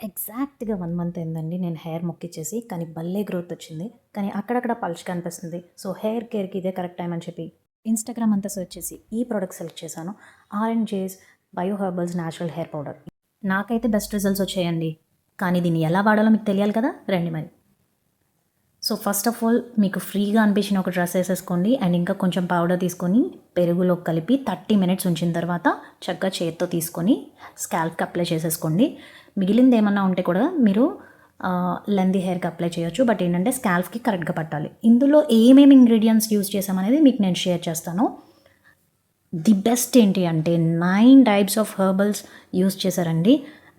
ఎగ్జాక్ట్గా one month అయిందండి నేను హెయిర్ మొక్కిచ్చేసి కానీ భలే గ్రోత్ వచ్చింది. కానీ అక్కడక్కడ పల్చ్ కనిపిస్తుంది. సో హెయిర్ కేర్కి ఇదే కరెక్ట్ టైం అని చెప్పి ఇన్స్టాగ్రామ్ అంతా సెర్చ్ చేసి ఈ ప్రోడక్ట్ సెలెక్ట్ చేశాను. R and J's bio herbals natural hair powder. నాకైతే బెస్ట్ రిజల్ట్స్ వచ్చాయండి. కానీ దీన్ని ఎలా వాడాలో మీకు తెలియాలి కదా? రండి మరి. సో ఫస్ట్ ఆఫ్ ఆల్ మీకు ఫ్రీగా అనిపించిన ఒక డ్రెస్ వేసేసుకోండి. అండ్ ఇంకా కొంచెం పౌడర్ తీసుకొని పెరుగులో కలిపి థర్టీ మినిట్స్ ఉంచిన తర్వాత చక్కగా చేత్తో తీసుకొని స్కాల్ప్కి అప్లై చేసేసుకోండి. మిగిలింది ఏమన్నా ఉంటే కూడా మీరు లెందీ హెయిర్కి అప్లై చేయొచ్చు. బట్ ఏంటంటే స్కాల్ఫ్కి కరెక్ట్గా పట్టాలి. ఇందులో ఏమేమి ఇంగ్రీడియంట్స్ యూజ్ చేసామనేది మీకు నేను షేర్ చేస్తాను. ది బెస్ట్ ఏంటి అంటే nine types of herbals use చేశారండి.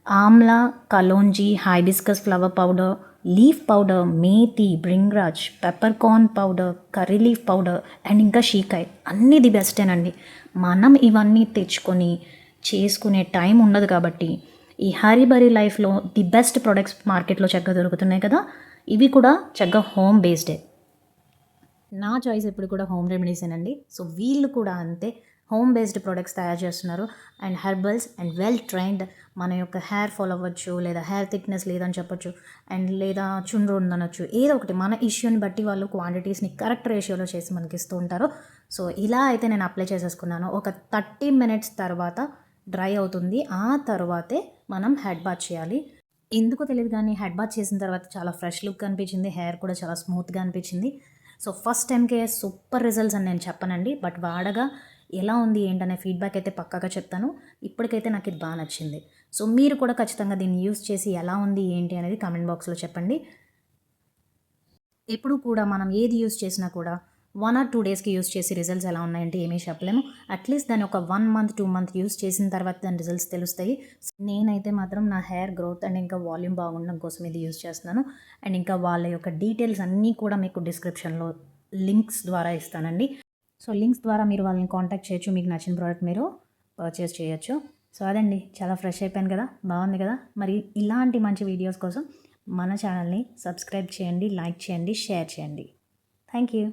Amla kalonji hibiscus flower powder leaf powder methi bhringraj pepper corn powder curry leaf powder and ఇంకా షీకాయ్. అన్నీ ది బెస్టేనండి మనం ఇవన్నీ తెచ్చుకొని చేసుకునే టైం ఉండదు కాబట్టి ఈ హరిబరి లైఫ్లో ది బెస్ట్ ప్రొడక్ట్స్ మార్కెట్లో చక్కగా దొరుకుతున్నాయి కదా. ఇవి కూడా చక్కగా హోమ్ బేస్డే నా చాయిస్ ఎప్పుడు కూడా హోమ్ రెమెడీసేనండి సో వీళ్ళు కూడా అంతే హోమ్ బేస్డ్ ప్రొడక్ట్స్ తయారు చేస్తున్నారు. And herbals and well trained మన యొక్క హెయిర్ ఫాల్ అవ్వచ్చు లేదా హెయిర్ థిక్నెస్ లేదని చెప్పొచ్చు అండ్ లేదా చుండ్రు ఉందనొచ్చు ఏదో ఒకటి మన ఇష్యూని బట్టి వాళ్ళు క్వాంటిటీస్ని కరెక్ట్ రేషియోలో చేసి మనకి ఇస్తూ ఉంటారు. సో ఇలా అయితే నేను అప్లై చేసేసుకున్నాను. ఒక థర్టీ మినిట్స్ తర్వాత డ్రై అవుతుంది. ఆ తర్వాతే మనం హెడ్ బాత్ చేయాలి. ఎందుకో తెలియదు కానీ హెడ్ బాత్ చేసిన తర్వాత చాలా ఫ్రెష్ లుక్ అనిపించింది. హెయిర్ కూడా చాలా స్మూత్గా అనిపించింది. సో ఫస్ట్ టైంకే సూపర్ రిజల్ట్స్ అని నేను చెప్పనండి. బట్ వాడగా ఎలా ఉంది ఏంటనే ఫీడ్బ్యాక్ అయితే పక్కాగా చెప్తాను. ఇప్పటికైతే నాకు ఇది బాగా నచ్చింది. సో మీరు కూడా ఖచ్చితంగా దీన్ని యూస్ చేసి ఎలా ఉంది ఏంటి అనేది కామెంట్ బాక్స్లో చెప్పండి. ఎప్పుడు కూడా మనం ఏది యూస్ చేసినా కూడా వన్ ఆర్ టూ డేస్కి యూస్ చేసి రిజల్ట్స్ ఎలా ఉన్నాయంటే ఏమీ చెప్పలేము. అట్లీస్ట్ దాన్ని ఒక one month two month use చేసిన తర్వాత దాని రిజల్ట్స్ తెలుస్తాయి. నేనైతే మాత్రం నా హెయిర్ గ్రోత్ అండ్ ఇంకా వాల్యూమ్ బాగుండడం కోసం ఇది యూస్ చేస్తున్నాను. అండ్ ఇంకా వాళ్ళ యొక్క డీటెయిల్స్ అన్నీ కూడా మీకు డిస్క్రిప్షన్లో లింక్స్ ద్వారా ఇస్తానండి. సో లింక్స్ ద్వారా మీరు వాళ్ళని కాంటాక్ట్ చేయొచ్చు. మీకు నచ్చిన ప్రోడక్ట్ మీరు పర్చేస్ చేయొచ్చు. సో అదండి. చాలా ఫ్రెష్ అయిపోయాను కదా. బాగుంది కదా. మరి ఇలాంటి మంచి వీడియోస్ కోసం మన ఛానల్ని సబ్స్క్రైబ్ చేయండి లైక్ చేయండి షేర్ చేయండి. Thank you